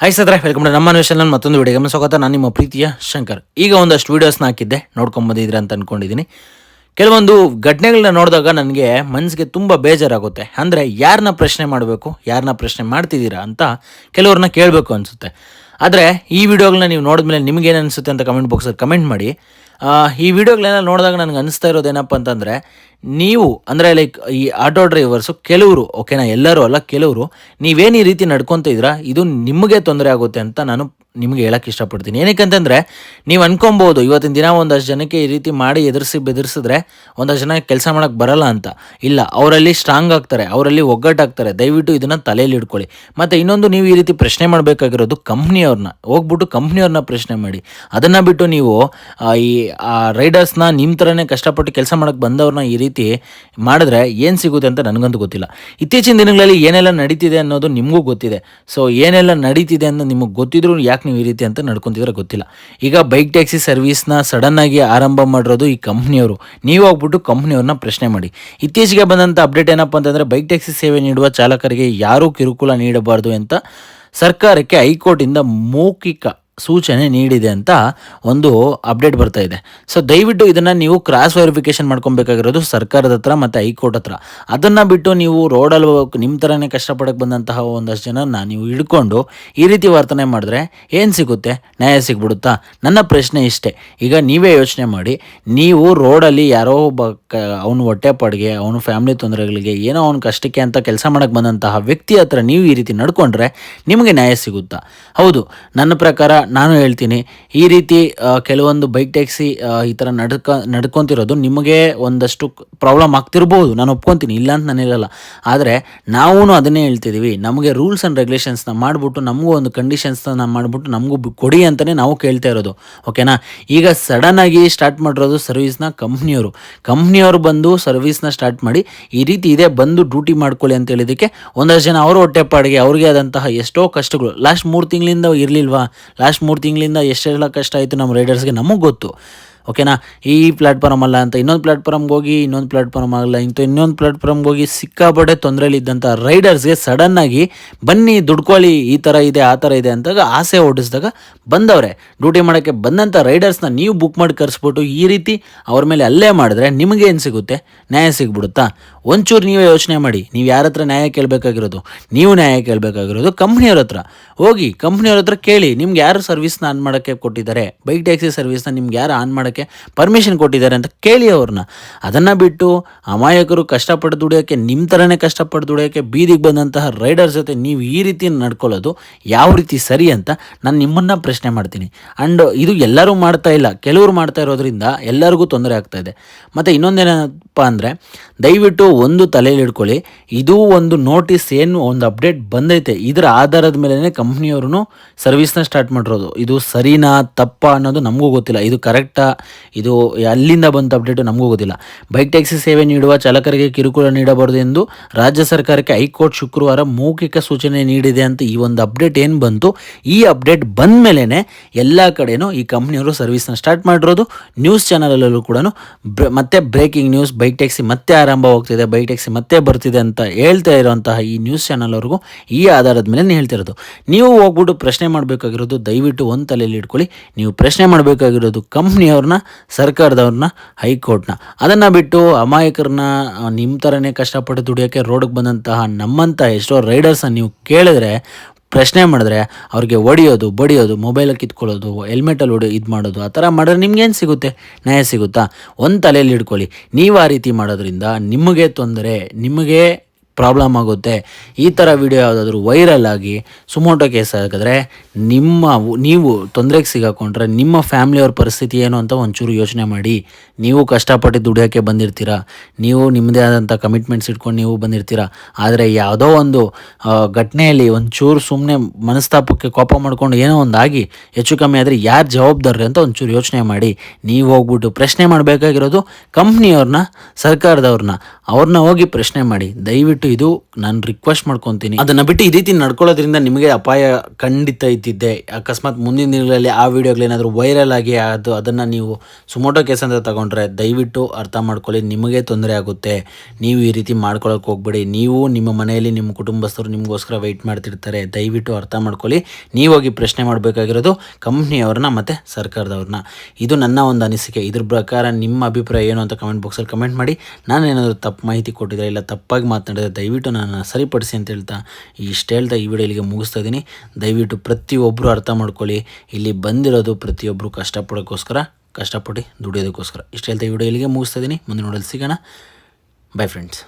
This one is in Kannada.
ಹಾಯ್ ಸದ್ರ ವೆಲ್ಕಮ್ ಟು ನಮ್ಮ ಅನ್ವೇಷನ್ ಮತ್ತೊಂದು ವಿಡಿಯೋ ಗಮನ ಸ್ವಾಗತ. ನಾನು ನಿಮ್ಮ ಪ್ರೀತಿಯ ಶಂಕರ್. ಈಗ ಒಂದಷ್ಟು ವೀಡಿಯೋಸ್ನ ಹಾಕಿದ್ದೆ ನೋಡ್ಕೊಂಬಂದಿದ್ರೆ ಅಂತ ಅಂದ್ಕೊಂಡಿದ್ದೀನಿ ಕೆಲವೊಂದು ಘಟನೆಗಳನ್ನ ನೋಡಿದಾಗ ನನಗೆ ಮನಸ್ಸಿಗೆ ತುಂಬ ಬೇಜಾರಾಗುತ್ತೆ. ಅಂದರೆ ಯಾರನ್ನ ಪ್ರಶ್ನೆ ಮಾಡಬೇಕು ಯಾರನ್ನ ಪ್ರಶ್ನೆ ಮಾಡ್ತಿದ್ದೀರಾ ಅಂತ ಕೆಲವ್ರನ್ನ ಕೇಳಬೇಕು ಅನಿಸುತ್ತೆ. ಆದರೆ ಈ ವಿಡಿಯೋಗಳನ್ನ ನೀವು ನೋಡಿದ್ಮೇಲೆ ನಿಮಗೇನು ಅನಿಸುತ್ತೆ ಅಂತ ಕಮೆಂಟ್ ಬಾಕ್ಸಲ್ಲಿ ಕಮೆಂಟ್ ಮಾಡಿ. ಈ ವಿಡಿಯೋಗಳನ್ನೆಲ್ಲ ನೋಡಿದಾಗ ನನಗೆ ಅನಿಸ್ತಾ ಇರೋದೇನಪ್ಪ ಅಂತಂದರೆ ನೀವು, ಅಂದರೆ ಲೈಕ್ ಈ ಆಟೋ ಡ್ರೈವರ್ಸು ಕೆಲವರು ಓಕೆನಾ ಎಲ್ಲರೂ ಅಲ್ಲ, ಕೆಲವರು, ನೀವೇನು ಈ ರೀತಿ ನಡ್ಕೊತ ಇದ್ದೀರಾ? ಇದು ನಿಮಗೆ ತೊಂದರೆ ಆಗುತ್ತೆ ಅಂತ ನಾನು ನಿಮಗೆ ಹೇಳಕ್ಕೆ ಇಷ್ಟಪಡ್ತೀನಿ. ಏನಕ್ಕೆ ನೀವು ಅನ್ಕೊಬೋದು, ಇವತ್ತಿನ ದಿನ ಒಂದಷ್ಟು ಜನಕ್ಕೆ ಈ ರೀತಿ ಮಾಡಿ ಎದುರಿಸಿ ಬೆದರಿಸಿದ್ರೆ ಒಂದಷ್ಟು ಜನ ಕೆಲಸ ಮಾಡೋಕ್ಕೆ ಬರಲ್ಲ ಅಂತ. ಇಲ್ಲ, ಅವರಲ್ಲಿ ಸ್ಟ್ರಾಂಗ್ ಆಗ್ತಾರೆ, ಅವರಲ್ಲಿ ಒಗ್ಗಟ್ಟಾಗ್ತಾರೆ. ದಯವಿಟ್ಟು ಇದನ್ನು ತಲೆಯಲ್ಲಿ ಇಟ್ಕೊಳ್ಳಿ. ಮತ್ತು ಇನ್ನೊಂದು, ನೀವು ಈ ರೀತಿ ಪ್ರಶ್ನೆ ಮಾಡಬೇಕಾಗಿರೋದು ಕಂಪ್ನಿಯವ್ರನ್ನ. ಹೋಗ್ಬಿಟ್ಟು ಕಂಪ್ನಿಯವ್ರನ್ನ ಪ್ರಶ್ನೆ ಮಾಡಿ. ಅದನ್ನು ಬಿಟ್ಟು ನೀವು ಈ ರೈಡರ್ಸ್ನ ನಿಮ್ಮ ಥರನೇ ಕಷ್ಟಪಟ್ಟು ಕೆಲಸ ಮಾಡೋಕ್ಕೆ ಬಂದವ್ರನ್ನ ಈ ರೀತಿ ಮಾಡಿದ್ರೆ ಏನು ಸಿಗುತ್ತೆ ಅಂತ ನನಗಂತೂ ಗೊತ್ತಿಲ್ಲ. ಇತ್ತೀಚಿನ ದಿನಗಳಲ್ಲಿ ಏನೆಲ್ಲ ನಡೀತಿದೆ ಅನ್ನೋದು ನಿಮಗೂ ಗೊತ್ತಿದೆ. ಸೊ ಏನೆಲ್ಲ ನಡೀತಿದೆ ಅಂತ ನಿಮಗೆ ಗೊತ್ತಿದ್ರು ಯಾಕೆ ನೀವು ಈ ರೀತಿ ಅಂತ ನಡ್ಕೊತಿದ್ರೆ ಗೊತ್ತಿಲ್ಲ. ಈಗ ಬೈಕ್ ಟ್ಯಾಕ್ಸಿ ಸರ್ವಿಸ್ನ ಸಡನ್ನಾಗಿ ಆರಂಭ ಮಾಡಿರೋದು ಈ ಕಂಪ್ನಿಯವರು ನೀವು ಹೋಗ್ಬಿಟ್ಟು ಕಂಪ್ನಿಯವ್ರನ್ನ ಪ್ರಶ್ನೆ ಮಾಡಿ. ಇತ್ತೀಚೆಗೆ ಬಂದಂಥ ಅಪ್ಡೇಟ್ ಏನಪ್ಪ ಅಂತಂದರೆ ಬೈಕ್ ಟ್ಯಾಕ್ಸಿ ಸೇವೆ ನೀಡುವ ಚಾಲಕರಿಗೆ ಯಾರೂ ಕಿರುಕುಳ ನೀಡಬಾರ್ದು ಅಂತ ಸರ್ಕಾರಕ್ಕೆ ಹೈಕೋರ್ಟಿಂದ ಮೌಖಿಕ ಸೂಚನೆ ನೀಡಿದೆ ಅಂತ ಒಂದು ಅಪ್ಡೇಟ್ ಬರ್ತಾ ಇದೆ. ಸೊ ದಯವಿಟ್ಟು ಇದನ್ನು ನೀವು ಕ್ರಾಸ್ ವೆರಿಫಿಕೇಶನ್ ಮಾಡ್ಕೊಬೇಕಾಗಿರೋದು ಸರ್ಕಾರದ ಹತ್ರ ಮತ್ತು ಹೈಕೋರ್ಟ್ ಹತ್ರ. ಅದನ್ನು ಬಿಟ್ಟು ನೀವು ರೋಡಲ್ಲಿ ನಿಮ್ಮ ಥರನೇ ಕಷ್ಟಪಡಕ್ಕೆ ಬಂದಂತಹ ಒಂದಷ್ಟು ಜನನ ನೀವು ಹಿಡ್ಕೊಂಡು ಈ ರೀತಿ ವರ್ತನೆ ಮಾಡಿದ್ರೆ ಏನು ಸಿಗುತ್ತೆ? ನ್ಯಾಯ ಸಿಗ್ಬಿಡುತ್ತಾ? ನನ್ನ ಪ್ರಶ್ನೆ ಇಷ್ಟೇ. ಈಗ ನೀವೇ ಯೋಚನೆ ಮಾಡಿ. ನೀವು ರೋಡಲ್ಲಿ ಯಾರೋ ಒಬ್ಬ ಕ, ಅವನು ಹೊಟ್ಟೆಪಾಡಿಗೆ ಅವನು ಫ್ಯಾಮಿಲಿ ತೊಂದರೆಗಳಿಗೆ ಏನೋ ಅವ್ನ ಕಷ್ಟಕ್ಕೆ ಅಂತ ಕೆಲಸ ಮಾಡಕ್ಕೆ ಬಂದಂತಹ ವ್ಯಕ್ತಿ ಹತ್ರ ನೀವು ಈ ರೀತಿ ನಡ್ಕೊಂಡ್ರೆ ನಿಮಗೆ ನ್ಯಾಯ ಸಿಗುತ್ತಾ? ಹೌದು. ನನ್ನ ಪ್ರಕಾರ ನಾನು ಹೇಳ್ತೀನಿ, ಈ ರೀತಿ ಕೆಲವೊಂದು ಬೈಕ್ ಟ್ಯಾಕ್ಸಿ ಈ ಥರ ನಡ್ಕ, ನಡ್ಕೊತಿರೋದು ನಿಮಗೆ ಒಂದಷ್ಟು ಪ್ರಾಬ್ಲಮ್ ಆಗ್ತಿರ್ಬೋದು. ನಾನು ಒಪ್ಕೊತೀನಿ, ಇಲ್ಲ ಅಂತ ನಾನು ಹೇಳಲ್ಲ. ಆದರೆ ನಾವೂ ಅದನ್ನೇ ಹೇಳ್ತಿದ್ದೀವಿ ನಮಗೆ ರೂಲ್ಸ್ ಆ್ಯಂಡ್ ರೆಗ್ಯುಲೇಷನ್ಸ್ನ ಮಾಡಿಬಿಟ್ಟು, ನಮಗೂ ಒಂದು ಕಂಡೀಷನ್ಸ್ನ ಮಾಡಿಬಿಟ್ಟು, ನಮಗೂ ಕೊಡಿ ಅಂತಲೇ ನಾವು ಕೇಳ್ತಾ ಇರೋದು. ಓಕೆನಾ ಈಗ ಸಡನ್ನಾಗಿ ಸ್ಟಾರ್ಟ್ ಮಾಡಿರೋದು ಸರ್ವಿಸ್ನ ಕಂಪ್ನಿಯವರು ಕಂಪ್ನಿಯವರು ಬಂದು ಸರ್ವಿಸ್ನ ಸ್ಟಾರ್ಟ್ ಮಾಡಿ, ಈ ರೀತಿ ಇದೆ, ಬಂದು ಡ್ಯೂಟಿ ಮಾಡ್ಕೊಳ್ಳಿ ಅಂತ ಹೇಳಿದ್ದಕ್ಕೆ ಒಂದಷ್ಟು ಜನ ಅವರು ಹೊಟ್ಟೆಪಾಡಿಗೆ ಅವ್ರಿಗೆ ಆದಂತಹ ಎಷ್ಟೋ ಕಷ್ಟಗಳು. ಲಾಸ್ಟ್ ಮೂರು ತಿಂಗಳಿಂದ ಇರಲಿಲ್ವಾ? ಲಾಸ್ಟ್ ಮೂರು ತಿಂಗಳಿಂದ ಎಷ್ಟೆಲ್ಲ ಕಷ್ಟ ಆಯಿತು ನಮ್ಮ ರೈಡರ್ಸ್ಗೆ ನಮಗೆ ಗೊತ್ತು. ಓಕೆನಾ? ಈ ಪ್ಲಾಟ್ಫಾರ್ಮ್ ಅಲ್ಲ ಅಂತ. ಇನ್ನೊಂದು ಪ್ಲಾಟ್ಫಾರ್ಮ್ಗೆ ಹೋಗಿ, ಇನ್ನೊಂದು ಪ್ಲಾಟ್ಫಾರ್ಮ್ ಆಗಲ್ಲ. ಇಂಥ ಇನ್ನೊಂದು ಪ್ಲಾಟ್ಫಾರ್ಮ್ಗೆ ಹೋಗಿ ಸಿಕ್ಕಾಪಟ್ಟೆ ತೊಂದರೆಯಲ್ಲಿದ್ದಂಥ ರೈಡರ್ಸ್ಗೆ ಸಡನ್ನಾಗಿ ಬನ್ನಿ, ದುಡ್ಕೊಳ್ಳಿ, ಈ ಥರ ಇದೆ, ಆ ಥರ ಇದೆ ಅಂತಾಗ ಆಸೆ ಓಡಿಸಿದಾಗ ಬಂದವ್ರೆ. ಡ್ಯೂಟಿ ಮಾಡೋಕ್ಕೆ ಬಂದಂಥ ರೈಡರ್ಸ್ನ ನೀವು ಬುಕ್ ಮಾಡಿ ಕರೆಸ್ಬಿಟ್ಟು ಈ ರೀತಿ ಅವ್ರ ಮೇಲೆ ಅಲ್ಲೇ ಮಾಡಿದ್ರೆ ನಿಮಗೆ ಏನು ಸಿಗುತ್ತೆ? ನ್ಯಾಯ ಸಿಗ್ಬಿಡುತ್ತಾ? ಒಂಚೂರು ನೀವೇ ಯೋಚನೆ ಮಾಡಿ. ನೀವು ಯಾರ ಹತ್ರ ನ್ಯಾಯ ಕೇಳಬೇಕಾಗಿರೋದು? ನೀವು ನ್ಯಾಯ ಕೇಳಬೇಕಾಗಿರೋದು ಕಂಪ್ನಿಯವ್ರ ಹತ್ರ. ಹೋಗಿ ಕಂಪ್ನಿಯವ್ರ ಹತ್ರ ಕೇಳಿ, ನಿಮ್ಗೆ ಯಾರು ಸರ್ವಿಸ್ನ ಆನ್ ಮಾಡೋಕ್ಕೆ ಕೊಟ್ಟಿದ್ದಾರೆ? ಬೈಕ್ ಟ್ಯಾಕ್ಸಿ ಸರ್ವಿಸ್ನ ನಿಮ್ಗೆ ಯಾರು ಆನ್ ಮಾಡೋಕ್ಕೆ ಪರ್ಮಿಷನ್ ಕೊಟ್ಟಿದ್ದಾರೆ ಅಂತ ಕೇಳಿ ಅವ್ರನ್ನ. ಅದನ್ನು ಬಿಟ್ಟು ಅಮಾಯಕರು ಕಷ್ಟಪಟ್ಟು ದುಡಿಯೋಕ್ಕೆ ನಿಮ್ಮ ಥರನೇ ಕಷ್ಟಪಟ್ಟು ದುಡಿಯೋಕ್ಕೆ ಬೀದಿಗೆ ಬಂದಂತಹ ರೈಡರ್ಸ್ ಜೊತೆ ನೀವು ಈ ರೀತಿ ನಡ್ಕೊಳ್ಳೋದು ಯಾವ ರೀತಿ ಸರಿ ಅಂತ ನಾನು ನಿಮ್ಮನ್ನು ಪ್ರಶ್ನೆ ಮಾಡ್ತೀನಿ. ಆ್ಯಂಡ್ ಇದು ಎಲ್ಲರೂ ಮಾಡ್ತಾ ಇಲ್ಲ. ಕೆಲವರು ಮಾಡ್ತಾ ಇರೋದ್ರಿಂದ ಎಲ್ಲರಿಗೂ ತೊಂದರೆ ಆಗ್ತಾ ಇದೆ. ಮತ್ತು ಇನ್ನೊಂದೇನಪ್ಪ ಅಂದರೆ ದಯವಿಟ್ಟು ಒಂದು ತಲೆಯಲ್ಲಿ ಇಟ್ಕೊಳ್ಳಿ. ಇದು ಒಂದು ನೋಟಿಸ್ ಏನು ಒಂದು ಅಪ್ಡೇಟ್ ಬಂದೈತೆ. ಇದರ ಆಧಾರದ ಮೇಲೇ ಕಂಪ್ನಿಯವ್ರೂ ಸರ್ವಿಸ್ನ ಸ್ಟಾರ್ಟ್ ಮಾಡಿರೋದು. ಇದು ಸರಿನಾ, ತಪ್ಪಾ ಅನ್ನೋದು ನಮಗೂ ಗೊತ್ತಿಲ್ಲ. ಇದು ಕರೆಕ್ಟಾ ಇದು ಅಲ್ಲಿಂದ ಬಂತ ಅಪ್ಡೇಟು ನಮಗೂ ಗೊತ್ತಿಲ್ಲ. ಬೈಕ್ ಟ್ಯಾಕ್ಸಿ ಸೇವೆ ನೀಡುವ ಚಾಲಕರಿಗೆ ಕಿರುಕುಳ ನೀಡಬಾರದು ಎಂದು ರಾಜ್ಯ ಸರ್ಕಾರಕ್ಕೆ ಹೈಕೋರ್ಟ್ ಶುಕ್ರವಾರ ಮೌಖಿಕ ಸೂಚನೆ ನೀಡಿದೆ ಅಂತ ಈ ಒಂದು ಅಪ್ಡೇಟ್ ಏನು ಬಂತು? ಈ ಅಪ್ಡೇಟ್ ಬಂದ ಮೇಲೇ ಎಲ್ಲ ಕಡೆನೂ ಈ ಕಂಪ್ನಿಯವರು ಸರ್ವಿಸ್ನ ಸ್ಟಾರ್ಟ್ ಮಾಡಿರೋದು. ನ್ಯೂಸ್ ಚಾನಲಲ್ಲೂ ಕೂಡ ಮತ್ತೆ ಬ್ರೇಕಿಂಗ್ ನ್ಯೂಸ್ ಬೈಕ್ ಟ್ಯಾಕ್ಸಿ ಮತ್ತೆ ಆರಂಭವಾಗ್ತಿದೆ ಬೈಕ್ ಟ್ಯಾಕ್ಸಿ ಮತ್ತೆ ಬರ್ತಿದೆ ಅಂತ ಹೇಳ್ತಾ ಇರುವಂತಹ ಈ ನ್ಯೂಸ್ ಚಾನಲ್ವರೆಗೂ ಈ ಆಧಾರದ ಮೇಲೆ ಹೇಳ್ತಿರೋದು ನೀವು ಹೋಗ್ಬಿಟ್ಟು ಪ್ರಶ್ನೆ ಮಾಡಬೇಕಾಗಿರೋದು ದಯವಿಟ್ಟು ಒಂದು ತಲೆಯಲ್ಲಿ ಇಟ್ಕೊಳ್ಳಿ. ನೀವು ಪ್ರಶ್ನೆ ಮಾಡಬೇಕಾಗಿರೋದು ಕಂಪ್ನಿಯವ್ರನ್ನ, ಸರ್ಕಾರದವ್ರನ್ನ, ಹೈಕೋರ್ಟ್ನ. ಅದನ್ನು ಬಿಟ್ಟು ಅಮಾಯಕರನ್ನ ನಿಮ್ಮ ಥರನೇ ಕಷ್ಟಪಟ್ಟು ದುಡಿಯೋಕ್ಕೆ ರೋಡ್ಗೆ ಬಂದಂತಹ ನಮ್ಮಂಥ ಎಷ್ಟೋ ರೈಡರ್ಸನ್ನ ನೀವು ಕೇಳಿದ್ರೆ ಪ್ರಶ್ನೆ ಮಾಡಿದ್ರೆ ಅವ್ರಿಗೆ ಹೊಡಿಯೋದು ಬಡಿಯೋದು ಮೊಬೈಲ್ ಕಿತ್ಕೊಳ್ಳೋದು ಹೆಲ್ಮೆಟಲ್ಲಿ ಹೊಡಿ, ಇದು ಮಾಡೋದು, ಆ ಥರ ಮಾಡಿದ್ರೆ ನಿಮ್ಗೇನು ಸಿಗುತ್ತೆ? ನ್ಯಾಯ ಸಿಗುತ್ತಾ? ಒಂದು ತಲೆಯಲ್ಲಿ ಇಟ್ಕೊಳ್ಳಿ ನೀವು ಆ ರೀತಿ ಮಾಡೋದ್ರಿಂದ ನಿಮಗೆ ತೊಂದರೆ, ನಿಮಗೆ ಪ್ರಾಬ್ಲಮ್ ಆಗುತ್ತೆ. ಈ ಥರ ವಿಡಿಯೋ ಯಾವುದಾದ್ರೂ ವೈರಲ್ ಆಗಿ ಸುಮೋಟೋ ಕೇಸ್ ಆಗಿದ್ರೆ ನಿಮ್ಮ ನೀವು ತೊಂದರೆಗೆ ಸಿಗಾಕೊಂಡ್ರೆ ನಿಮ್ಮ ಫ್ಯಾಮ್ಲಿಯವ್ರ ಪರಿಸ್ಥಿತಿ ಏನು ಅಂತ ಒಂಚೂರು ಯೋಚನೆ ಮಾಡಿ. ನೀವು ಕಷ್ಟಪಟ್ಟು ದುಡಿಯೋಕ್ಕೆ ಬಂದಿರ್ತೀರಾ? ನೀವು ನಿಮ್ಮದೇ ಆದಂಥ ಕಮಿಟ್ಮೆಂಟ್ಸ್ ಇಟ್ಕೊಂಡು ನೀವು ಬಂದಿರ್ತೀರಾ? ಆದರೆ ಯಾವುದೋ ಒಂದು ಘಟನೆಯಲ್ಲಿ ಒಂಚೂರು ಸುಮ್ಮನೆ ಮನಸ್ತಾಪಕ್ಕೆ ಕೋಪ ಮಾಡ್ಕೊಂಡು ಏನೋ ಒಂದು ಆಗಿ ಹೆಚ್ಚು ಕಮ್ಮಿ ಆದರೆ ಯಾರು ಜವಾಬ್ದಾರಿ ಅಂತ ಒಂಚೂರು ಯೋಚನೆ ಮಾಡಿ. ನೀವು ಹೋಗ್ಬಿಟ್ಟು ಪ್ರಶ್ನೆ ಮಾಡಬೇಕಾಗಿರೋದು ಕಂಪ್ನಿಯವ್ರನ್ನ ಸರ್ಕಾರದವ್ರನ್ನ ಅವ್ರನ್ನ ಹೋಗಿ ಪ್ರಶ್ನೆ ಮಾಡಿ. ದಯವಿಟ್ಟು ದಯವಿಟ್ಟು ಇದು ನಾನು ರಿಕ್ವೆಸ್ಟ್ ಮಾಡ್ಕೊತೀನಿ. ಅದನ್ನ ಬಿಟ್ಟು ಈ ರೀತಿ ನಡ್ಕೊಳ್ಳೋದ್ರಿಂದ ನಿಮಗೆ ಅಪಾಯ ಖಂಡಿತ ಇದ್ದಿದ್ದೆ. ಅಕಸ್ಮಾತ್ ಮುಂದಿನ ದಿನಗಳಲ್ಲಿ ಆ ವಿಡಿಯೋಗಳೇನಾದರೂ ವೈರಲ್ ಆಗಿ ಅದು, ಅದನ್ನು ನೀವು ಸುಮೋಟೋ ಕೇಸ್ ಅಂತ ತಗೊಂಡ್ರೆ ದಯವಿಟ್ಟು ಅರ್ಥ ಮಾಡ್ಕೊಳ್ಳಿ, ನಿಮಗೆ ತೊಂದರೆ ಆಗುತ್ತೆ. ನೀವು ಈ ರೀತಿ ಮಾಡ್ಕೊಳ್ಳೋಕೆ ಹೋಗ್ಬೇಡಿ. ನೀವು ನಿಮ್ಮ ಮನೆಯಲ್ಲಿ ನಿಮ್ಮ ಕುಟುಂಬಸ್ಥರು ನಿಮಗೋಸ್ಕರ ವೆಯ್ಟ್ ಮಾಡ್ತಿರ್ತಾರೆ. ದಯವಿಟ್ಟು ಅರ್ಥ ಮಾಡ್ಕೊಳ್ಳಿ. ನೀವಾಗಿ ಪ್ರಶ್ನೆ ಮಾಡಬೇಕಾಗಿರೋದು ಕಂಪ್ನಿಯವ್ರನ್ನ ಮತ್ತು ಸರ್ಕಾರದವ್ರನ್ನ. ಇದು ನನ್ನ ಒಂದು ಅನಿಸಿಕೆ. ಇದ್ರ ಪ್ರಕಾರ ನಿಮ್ಮ ಅಭಿಪ್ರಾಯ ಏನು ಅಂತ ಕಮೆಂಟ್ ಬಾಕ್ಸಲ್ಲಿ ಕಮೆಂಟ್ ಮಾಡಿ. ನಾನು ಏನಾದರೂ ತಪ್ಪು ಮಾಹಿತಿ ಕೊಟ್ಟಿದ್ರೆ ಇಲ್ಲ, ತಪ್ಪಾಗಿ ಮಾತನಾಡಿದ್ರೆ ದಯವಿಟ್ಟು ನಾನು ಸರಿಪಡಿಸಿ ಅಂತ ಹೇಳ್ತಾ ಇಷ್ಟು ಹೇಳ್ತಾ ಈ ವಿಡಿಯೋ ಇಲ್ಲಿಗೆ ಮುಗಿಸ್ತಾ ಇದ್ದೀನಿ. ದಯವಿಟ್ಟು ಪ್ರತಿಯೊಬ್ಬರು ಅರ್ಥ ಮಾಡ್ಕೊಳ್ಳಿ. ಇಲ್ಲಿ ಬಂದಿರೋದು ಪ್ರತಿಯೊಬ್ಬರು ಕಷ್ಟಪಡೋಕ್ಕೋಸ್ಕರ, ಕಷ್ಟಪಟ್ಟು ದುಡಿಯೋದಕ್ಕೋಸ್ಕರ. ಇಷ್ಟು ಹೇಳ್ತಾ ಈ ವಿಡಿಯೋ ಇಲ್ಲಿಗೆ ಮುಗಿಸ್ತಾ ಇದ್ದೀನಿ. ಮುಂದೆ ನೋಡಲು ಸಿಗೋಣ. By friends